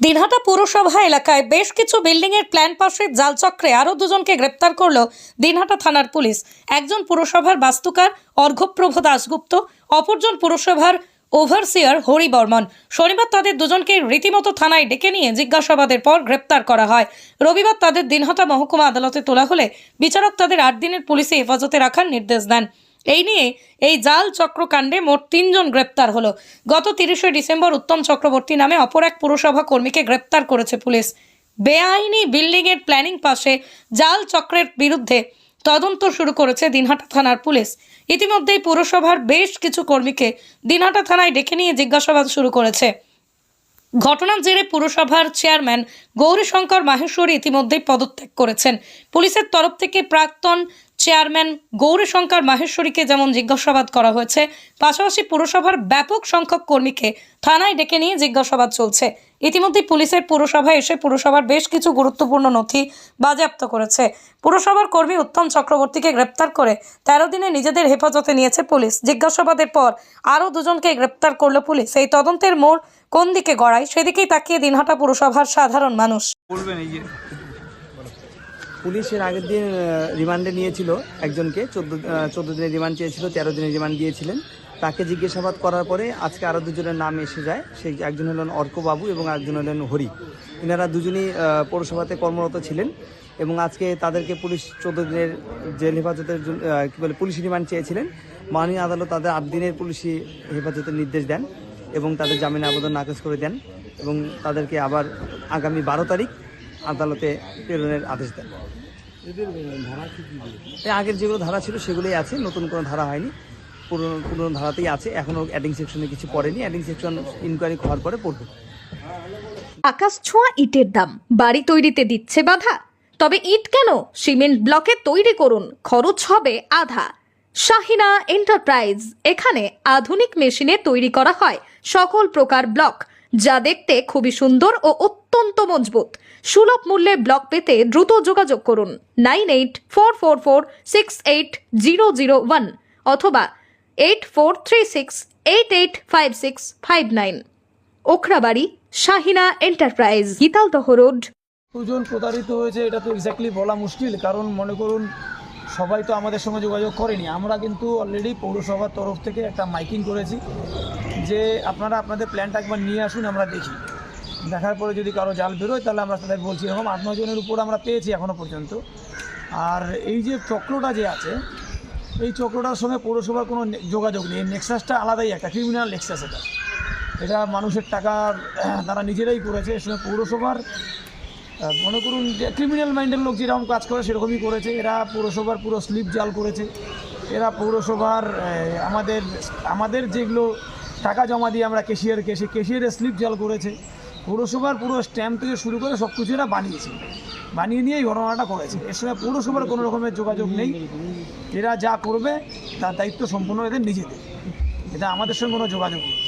দিনহাটা পুরসভা এলাকায় বেশ কিছু বিল্ডিং এর প্ল্যান পাশের জালচক্রে আরও দুজনকে গ্রেপ্তার করল দিনহাটা থানার পুলিশ। একজন পুরসভার বাস্তুকার অর্ঘ্যপ্রভ দাশগুপ্ত, অপরজন পুরসভার ওভারসিয়ার হরি বর্মন। শনিবার তাদের দুজনকে রীতিমতো থানায় ডেকে নিয়ে জিজ্ঞাসাবাদের পর গ্রেপ্তার করা হয়। রবিবার তাদের দিনহাটা মহকুমা আদালতে তোলা হলে বিচারক তাদের আট দিনের পুলিশে হেফাজতে রাখার নির্দেশ দেন। এই নিয়ে এই জাল চক্রকাণ্ডে মোট তিনজন গ্রেপ্তার হলো। গত তিরিশে ডিসেম্বর উত্তম চক্রবর্তী নামে অপর এক পুরসভা কর্মীকে গ্রেপ্তার করেছে পুলিশ। বেআইনি বিল্ডিংয়ের প্ল্যানিং পাশে জাল চক্রের বিরুদ্ধে তদন্ত শুরু করেছে দিনহাটা থানার পুলিশ। ইতিমধ্যেই পুরসভার বেশ কিছু কর্মীকে দিনহাটা থানায় ডেকে নিয়ে জিজ্ঞাসাবাদ শুরু করেছে। ঘটনার জেরে পুরসভার চেয়ারম্যান গৌরীশঙ্কর মাহেশ্বরী ইতিমধ্যেই পদত্যাগ করেছেন। পুলিশের তরফ থেকে প্রাক্তন চেয়ারম্যান গৌরীশঙ্কর মাহেশ্বরীকে যেমন জিজ্ঞাসাবাদ করা হয়েছে, পাশাপাশি পুরসভার ব্যাপক সংখ্যক কর্মীকে থানায় ডেকে নিয়ে জিজ্ঞাসাবাদ চলছে। ইতিমধ্যে পুলিশের পুরসভায় এসে পুরসভার বেশ কিছু গুরুত্বপূর্ণ নথি বাজেয়াপ্ত করেছে। পুরসভার কর্মী উত্তম চক্রবর্তীকে গ্রেপ্তার করে তেরো দিনে নিজেদের হেফাজতে নিয়েছে পুলিশ। জিজ্ঞাসাবাদের পর আরও দুজনকে গ্রেপ্তার করল পুলিশ। এই তদন্তের মোড় কোন দিকে গড়ায়, সেদিকেই তাকিয়ে দিনহাটা পুরসভার সাধারণ মানুষ। পুলিশের আগের দিন রিমান্ডে নিয়েছিল একজনকে। চোদ্দ চোদ্দ দিনের রিমান্ড চেয়েছিল, তেরো দিনের রিমান্ড দিয়েছিলেন। তাকে জিজ্ঞাসাবাদ করার পরে আজকে আরও দুজনের নাম এসে যায়। সেই একজন হলেন অর্কবাবু এবং একজন হলেন হরি। এনারা দুজনই পৌরসভাতে কর্মরত ছিলেন এবং আজকে তাদেরকে পুলিশ চোদ্দ দিনের জেল হেফাজতের কী বলে, পুলিশ রিমান্ড চেয়েছিলেন। মাননীয় আদালত তাদের আট দিনের পুলিশি হেফাজতের নির্দেশ দেন এবং তাদের জামিন আবেদন নাকচ করে দেন এবং তাদেরকে আবার আগামী বারো তারিখ আদালতে প্রেরণের আদেশ দেন। আগের যেগুলো ধারা ছিল সেগুলোই আছে নতুন কোনো ধারা হয়নি। পুরনো পুরনো ধারাতেই আছে এখনও অ্যাডিং সেকশনে কিছু পড়েনি। অ্যাডিং সেকশন ইনকোয়ারি হওয়ার পরে পড়বে। আকাশ ছোঁয়া ইটের দাম বাড়ি তৈরিতে দিচ্ছে বাধা। তবে ইট কেন? সিমেন্ট ব্লকে তৈরি করুন খরচ হবে আধা। শাহিনা এন্টারপ্রাইজ এখানে আধুনিক মেশিনে তৈরি করা হয় সকল প্রকার ব্লক যা দেখতে খুবই সুন্দর ও অত্যন্ত মজবুত। সুলভ মূল্যে ব্লক পেতে দ্রুত যোগাযোগ করুন nine eight four four four six eight zero zero one অথবা eight four three six eight eight five six five nine. Okhrabari, Shahina enterprise, Gitaldaha road. দুজন প্রতারিত হয়েছে, এটা তো এক্স্যাক্টলি বলা মুশকিল, কারণ মনে করুন, সবাই তো আমাদের সঙ্গে যোগাযোগ করেনি। আমরা কিন্তু অলরেডি পৌরসভার তরফ থেকে একটা মাইকিং করেছি যে আপনারা আপনাদের প্ল্যানটা একবার নিয়ে আসুন, আমরা দেখি। দেখার পরে যদি কারও জাল বেরোয়, তাহলে আমরা তাদের বলছি, এরকম আট জনের উপর আমরা পেয়েছি এখনও পর্যন্ত। আর এই যে চক্রটা যে আছে, এই চক্রটার সঙ্গে পৌরসভার কোনো যোগাযোগ নেই। নেক্সাসটা আলাদাই একটা ক্রিমিনাল নেক্সাস এটা। এটা মানুষের টাকা, তারা নিজেরাই করেছে। এর সঙ্গে পৌরসভার মনে করুন যে ক্রিমিনাল মাইন্ডের লোক যেরকম কাজ করে, সেরকমই করেছে। এরা পৌরসভার পুরো স্লিপ জাল করেছে। এরা পৌরসভার আমাদের আমাদের যেগুলো টাকা জমা দিয়ে আমরা কেশিয়ারকে সেই কেশিয়ারের স্লিপ জাল করেছে। পৌরসভার পুরো স্ট্যাম্প থেকে শুরু করে সব কিছু এরা বানিয়েছে। বানিয়ে নিয়ে এই ঘটনাটা করেছে। এর সঙ্গে পৌরসভার কোনো রকমের যোগাযোগ নেই। এরা যা করবে, তার দায়িত্ব সম্পূর্ণ এদের নিজেদের। এটা আমাদের সঙ্গে কোনো যোগাযোগ নেই।